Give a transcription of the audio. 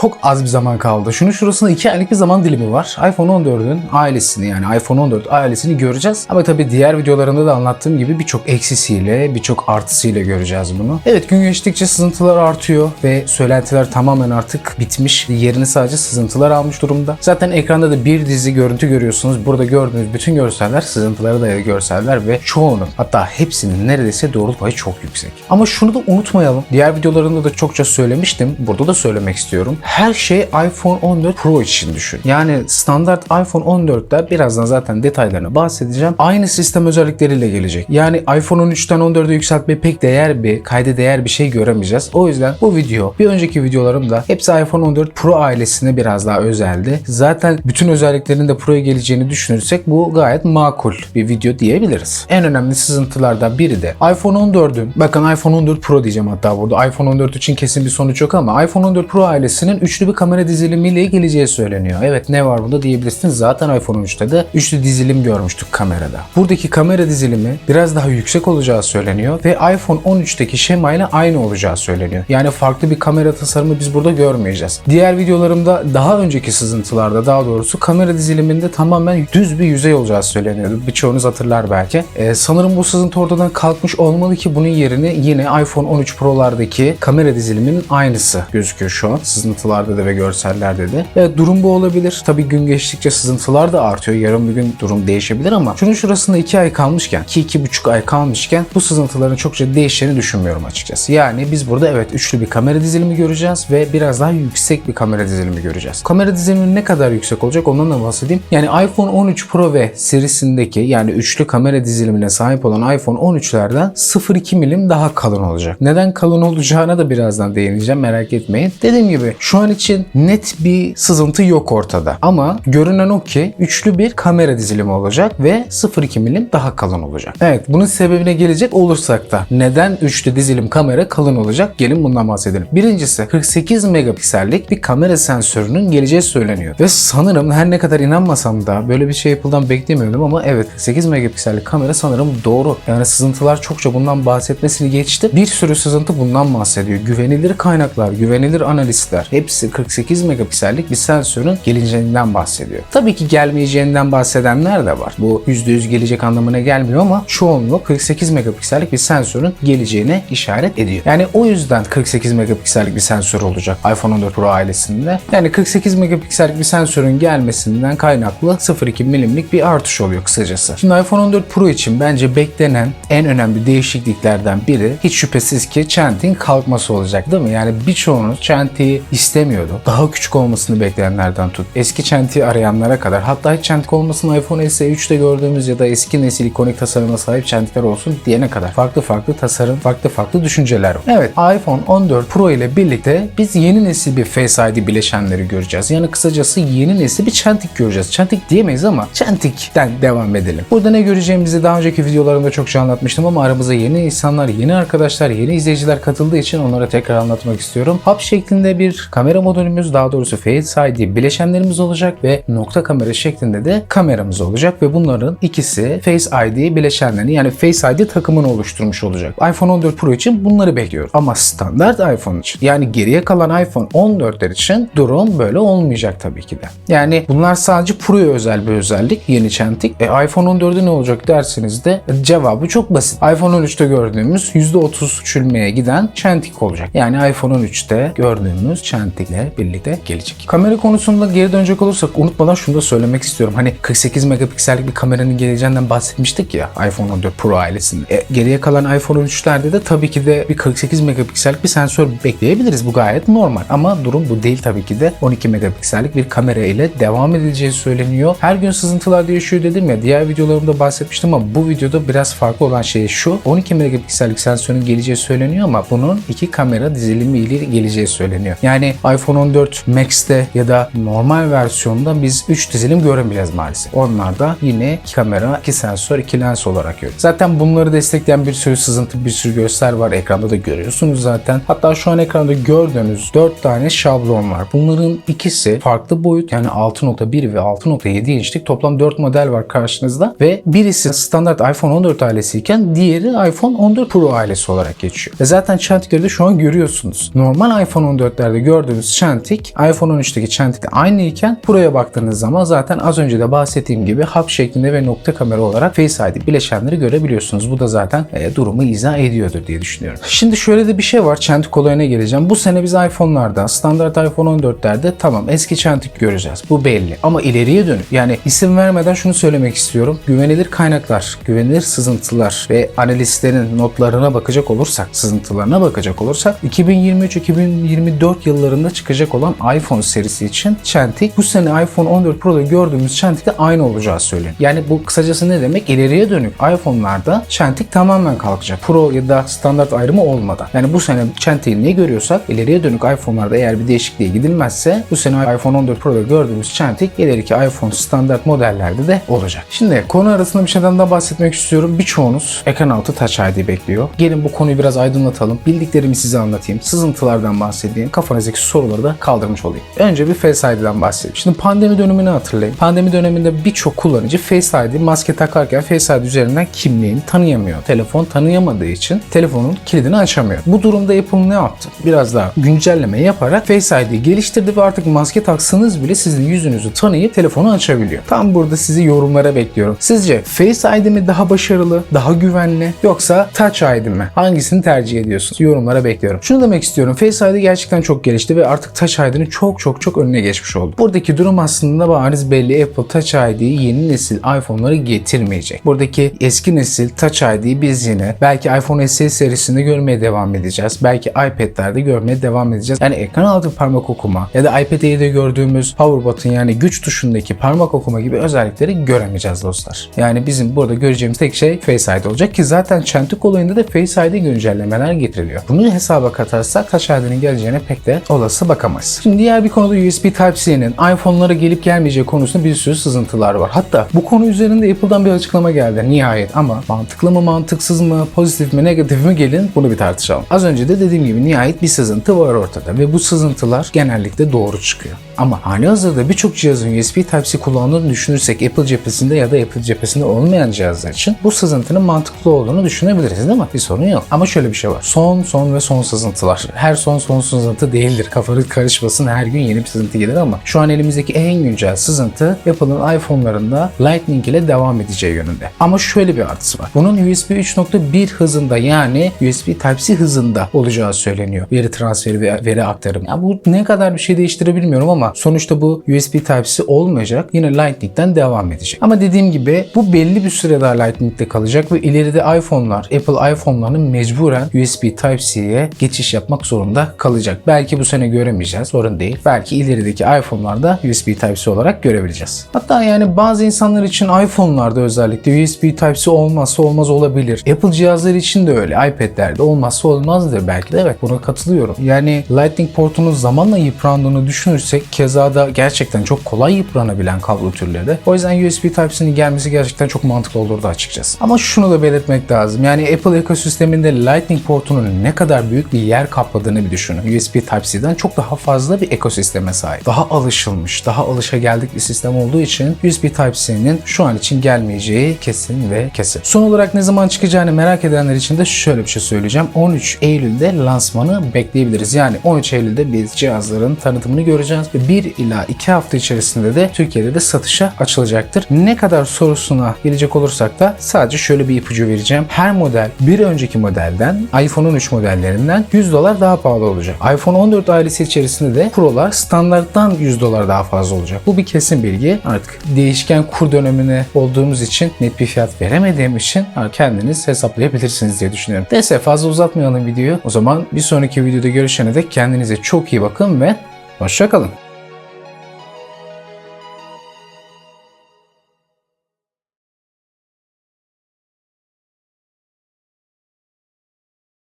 çok az bir zaman kaldı. Şunun şurasında 2 aylık bir zaman dilimi var. iPhone 14'ün ailesini yani iPhone 14 ailesini göreceğiz. Ama tabii diğer videolarında da anlattığım gibi birçok eksisiyle, birçok artısıyla göreceğiz bunu. Evet gün geçtikçe sızıntılar artıyor ve söylentiler tamamen artık bitmiş. Yerini sadece sızıntılar almış durumda. Zaten ekranda da bir dizi görüntü görüyorsunuz. Burada gördüğünüz bütün görseller sızıntılara dayalı görseller ve çoğunun hatta hepsinin neredeyse doğruluk payı çok yüksek. Ama şunu da unutmayalım. Diğer videolarımda da çokça söylemiştim. Burada da söylemek istiyorum. Her şey iPhone 14 Pro için düşün. Yani standart iPhone 14'ler birazdan zaten detaylarına bahsedeceğim. Aynı sistem özellikleriyle gelecek. Yani iPhone 13'ten 14'e yükseltmeye pek değer bir, kayda değer bir şey göremeyeceğiz. O yüzden bu video, bir önceki videolarımda hepsi iPhone 14 Pro ailesine biraz daha özeldi. Zaten bütün özelliklerinin de Pro'ya geleceğini düşünürsek bu gayet makul bir video diyebiliriz. En önemli sızıntılardan biri de iPhone 14'ün, bakın iPhone 14 Pro diyeceğim hatta burada. iPhone 14 için kesin bir sonuç yok ama iPhone 14 Pro ailesinin üçlü bir kamera dizilimiyle geleceği söyleniyor. Evet ne var bunda diyebilirsiniz. Zaten iPhone 13'te de üçlü dizilim görmüştük kamerada. Buradaki kamera dizilimi biraz daha yüksek olacağı söyleniyor ve iPhone 13'teki şemayla aynı olacağı söyleniyor. Yani farklı bir kamera tasarımı biz burada görmeyeceğiz. Diğer videolarımda daha önceki sızıntılarda daha doğrusu kamera diziliminde tamamen düz bir yüzey olacağı söyleniyordu. Birçoğunuz hatırlar belki. Ee, sanırım bu sızıntı ortadan kalkmış olmalı ki bunun yerine yine iPhone 13 Pro'lardaki kamera diziliminin aynısı gözüküyor şu an. Sızıntılarda da ve görsellerde de. Evet durum bu olabilir. Tabii gün geçtikçe sızıntılar da artıyor. Yarın bir gün durum değişebilir ama şunun şurasında 2 ay kalmışken ki 2,5 ay kalmışken bu sızıntıların çokça değişeceğini düşünmüyorum açıkçası. Yani biz burada evet üçlü bir kamera dizilimi göreceğiz ve biraz daha yüksek bir kamera dizilimi göreceğiz. Kamera dizilimi ne kadar yüksek olacak ondan da bahsedeyim. Yani iPhone 13 Pro ve serisindeki yani üçlü kamera dizilimine sahip olan iPhone 13'lerden 0.2 milim daha kalın olacak. Neden kalın olacağına da birazdan değineceğim merak etmeyin. Dediğim gibi şu an için net bir sızıntı yok ortada. Ama görünen o ki üçlü bir kamera dizilimi olacak ve 0.2 milim daha kalın olacak. Evet bunun sebebine gelecek olursak da neden üçlü dizilim kamera kalın olacak? Gelin bundan bahsedelim. Birincisi 48 megapiksellik bir kamera sensörünün geleceği söyleniyor. Ve sanırım her ne kadar inanmasam da böyle bir şey yapıldan beklemiyordum ama evet 48 megapiksellik kamera sanırım doğru. Yani sızıntılar çokça bundan bahsetmesini geçti. Bir sürü sızıntı bundan bahsediyor. Güvenilir kaynaklar, güvenilir analistler hepsi 48 megapiksellik bir sensörün geleceğinden bahsediyor. Tabii ki gelmeyeceğinden bahsedenler de var. Bu %100 gelecek anlamına gelmiyor ama çoğunluk 48 megapiksellik bir sensörün geleceğine işaret ediyor. Yani o yüzden 48 megapiksellik bir sensör olacak iPhone 14 Pro ailesinde. Yani 48 megapiksellik bir sensörün gelmesinden kaynaklı 0.2 milimlik bir artış oluyor kısacası. Şimdi iPhone 14 Pro için bence beklenen en önemli değişikliklerden biri hiç şüphesiz ki çentin kalkması olacak değil mi? Yani birçoğunuz çentiyi istemiyordu. Daha küçük olmasını bekleyenlerden tut. Eski çentiyi arayanlara kadar hatta hiç çentik olmasın iPhone SE3'te gördüğümüz ya da eski nesil ikonik tasarıma sahip çentikler olsun diyene kadar farklı farklı tasarım, farklı farklı düşünceler var. Evet iPhone 14 Pro ile birlikte biz yeni nesil bir Face ID bileşenleri göreceğiz. Yani kısacası yeni nesil bir çentik göreceğiz. Çentik diyemeyiz ama çentikten devam edelim. Burada ne göreceğimizi daha önceki videolarımda çokça anlatmıştım ama aramıza yeni insanlar, yeni arkadaşlar, yeni izleyiciler katıldığı için onlara tekrar anlatmak istiyorum. Hub şeklinde bir kamera modülümüz, daha doğrusu Face ID bileşenlerimiz olacak ve nokta kamera şeklinde de kameramız olacak ve bunların ikisi Face ID bileşenlerini yani Face ID takımını oluşturmuş olacak. iPhone 14 Pro için bunları bekliyoruz. Ama standart iPhone için yani geriye kalan iPhone 14'ler için durum böyle olmayacak tabii ki de. Yani bunlar sadece Pro'ya özel bir özellik. Yeni çentik. E, iPhone 14'e ne olacak derseniz de cevabı çok basit. iPhone 13'te gördüğümüz %30 küçülmeye giden çentik olacak. Yani iPhone 13'te gördüğümüz çentikle birlikte gelecek. Kamera konusunda geri dönecek olursak unutmadan şunu da söylemek istiyorum. Hani 48 megapiksellik bir kameranın geleceğinden bahsetmiştik ya iPhone 14 Pro ailesinde. E, geriye kalan iPhone 13'lerde de tabii ki de bir 48 megapiksellik bir sensör bekleyebiliriz. Bu gayet normal. Ama durum bu değil tabii ki de. 12 megapiksellik bir kamera ile devam edileceği söyleniyor. Her gün sızıntılar değişiyor dedim ya. Diğer videolarımda bahsetmiştim ama bu videoda biraz farklı olan şey şu. 12 megapiksellik sensörün geleceği söyleniyor ama bunun iki kamera dizilimi ile geleceği söyleniyor. Yani iPhone 14 Max'te ya da normal versiyonda biz 3 dizilim göremeyeceğiz maalesef. Onlarda yine iki kamera, iki sensör, iki lens olarak görüyoruz. Zaten bunları destekleyen bir sürü sızıntı, bir sürü göster var. Ekranda da görüyorsunuz zaten. Hatta şu an ekranda gördüğünüz 4 tane şablon var. Bunların ikisi farklı boyut yani 6.1 ve 6.7 inçlik toplam 4 model var karşınızda ve birisi standart iPhone 14 ailesiyken diğeri iPhone 14 Pro ailesi olarak geçiyor. Ve zaten de şu an görüyorsunuz. Normal iPhone 14'lerde gördüğünüz gördüğümüz çentik iPhone 13'teki çentikle aynı iken buraya baktığınız zaman zaten az önce de bahsettiğim gibi hap şeklinde ve nokta kamera olarak Face ID bileşenleri görebiliyorsunuz. Bu da zaten e, durumu izah ediyordur diye düşünüyorum. Şimdi şöyle de bir şey var. Çentik olayına geleceğim. Bu sene biz iPhone'larda, standart iPhone 14'lerde tamam eski çentik göreceğiz. Bu belli. Ama ileriye dönük yani isim vermeden şunu söylemek istiyorum. Güvenilir kaynaklar, güvenilir sızıntılar ve analistlerin notlarına bakacak olursak, sızıntılarına bakacak olursak 2023-2024 yıllarında çıkacak olan iPhone serisi için çentik bu sene iPhone 14 Pro'da gördüğümüz çentikle aynı olacağı söyleniyor. Yani bu kısacası ne demek? İleriye dönük iPhone'larda çentik tamamen kalkacak. Pro ya da standart ayrımı olmadan. Yani bu sene çentiği ne görüyorsak ileriye dönük iPhone'larda eğer bir değişikliğe gidilmezse bu sene iPhone 14 Pro'da gördüğümüz çentik ileriki iPhone standart modellerde de olacak. Şimdi konu arasında bir şeyden daha bahsetmek istiyorum. Birçoğunuz ekran altı Touch ID bekliyor. Gelin bu konuyu biraz aydınlatalım. Bildiklerimi size anlatayım. Sızıntılardan bahsedeyim. Kafanızdaki soruları da kaldırmış olayım. Önce bir Face ID'den bahsedeyim. Şimdi pandemi dönemini hatırlayın. Pandemi döneminde birçok kullanıcı Face ID maske takarken Face ID üzerinden kimliğini tanıyamıyor. Telefon tanıyamadığı için telefonun kilidini açamıyor. Bu durumda Apple ne yaptı? Biraz daha güncelleme yaparak Face ID geliştirdi ve artık maske taksanız bile sizin yüzünüzü tanıyıp telefonu açabiliyor. Tam burada sizi yorumlara bekliyorum. Sizce Face ID mi daha başarılı, daha güvenli yoksa Touch ID mi? Hangisini tercih ediyorsunuz? Yorumlara bekliyorum. Şunu demek istiyorum. Face ID gerçekten çok gelişti ve artık Touch ID'nin çok çok çok önüne geçmiş oldu. Buradaki durum aslında bariz belli. Apple Touch ID'yi yeni nesil iPhone'ları getirmeyecek. Buradaki eski nesil Touch ID'yi biz yine belki iPhone SE serisinde görmeye devam edeceğiz. Belki iPad'lerde görmeye devam edeceğiz. Yani ekran altı parmak okuma ya da iPad Air'de gördüğümüz power button yani güç tuşundaki parmak okuma gibi özellikleri göremeyeceğiz dostlar. Yani bizim burada göreceğimiz tek şey Face ID olacak ki zaten Çentik olayında da Face ID güncellemeler getiriliyor. Bunu hesaba katarsak Touch ID'nin geleceğine pek de olası bakamayız. Şimdi diğer bir konuda USB Type-C'nin iPhone'lara gelip gelmeyeceği konusunda bir sürü sızıntılar var. Hatta bu konu üzerinde Apple'dan bir açıklama geldi nihayet ama mantıklı mı mantıksız mı pozitif mi negatif mi gelin bunu bir tartışalım. Az önce de dediğim gibi nihayet bir sızıntı var ortada ve bu sızıntılar genellikle doğru çıkıyor. Ama hali hazırda birçok cihazın USB Type-C kullandığını düşünürsek Apple cephesinde ya da Apple cephesinde olmayan cihazlar için bu sızıntının mantıklı olduğunu düşünebiliriz değil mi? Bir sorun yok. Ama şöyle bir şey var. Son, son ve son sızıntılar. Her son son sızıntı değildir. Kafanız karışmasın her gün yeni bir sızıntı gelir ama şu an elimizdeki en güncel sızıntı Apple'ın iPhone'larında Lightning ile devam edeceği yönünde. Ama şöyle bir artısı var. Bunun USB 3.1 hızında yani USB Type-C hızında olacağı söyleniyor. Veri transferi ve veri aktarımı. Ya bu ne kadar bir şey değiştirir bilmiyorum ama sonuçta bu USB Type-C olmayacak. Yine Lightning'den devam edecek. Ama dediğim gibi bu belli bir süre daha Lightning'de kalacak ve ileride iPhone'lar, Apple iPhone'larının mecburen USB Type-C'ye geçiş yapmak zorunda kalacak. Belki bu sene göremeyeceğiz. Sorun değil. Belki ilerideki iPhone'larda USB Type-C olarak görebileceğiz. Hatta yani bazı insanlar için iPhone'larda özellikle USB Type-C olmazsa olmaz olabilir. Apple cihazları için de öyle. iPad'lerde olmazsa olmazdır belki de. Evet buna katılıyorum. Yani Lightning portunun zamanla yıprandığını düşünürsek keza da gerçekten çok kolay yıpranabilen kablo türleri de. O yüzden USB Type-C'nin gelmesi gerçekten çok mantıklı olurdu açıkçası. Ama şunu da belirtmek lazım. Yani Apple ekosisteminde Lightning portunun ne kadar büyük bir yer kapladığını bir düşünün. USB Type-C'den çok daha fazla bir ekosisteme sahip. Daha alışılmış, daha alışa geldik bir sistem olduğu için USB Type-C'nin şu an için gelmeyeceği kesin ve kesin. Son olarak ne zaman çıkacağını merak edenler için de şöyle bir şey söyleyeceğim. 13 Eylül'de lansmanı bekleyebiliriz. Yani 13 Eylül'de biz cihazların tanıtımını göreceğiz ve 1 ila 2 hafta içerisinde de Türkiye'de de satışa açılacaktır. Ne kadar sorusuna gelecek olursak da sadece şöyle bir ipucu vereceğim. Her model bir önceki modelden iPhone 13 modellerinden 100 dolar daha pahalı olacak. iPhone 14 ailesi içerisinde de Pro'lar standarttan 100 dolar daha fazla olacak. Bu bir kesin bilgi. Artık değişken kur dönemine olduğumuz için net bir fiyat veremediğim için kendiniz hesaplayabilirsiniz diye düşünüyorum. Neyse fazla uzatmayalım videoyu. O zaman bir sonraki videoda görüşene dek kendinize çok iyi bakın ve hoşçakalın.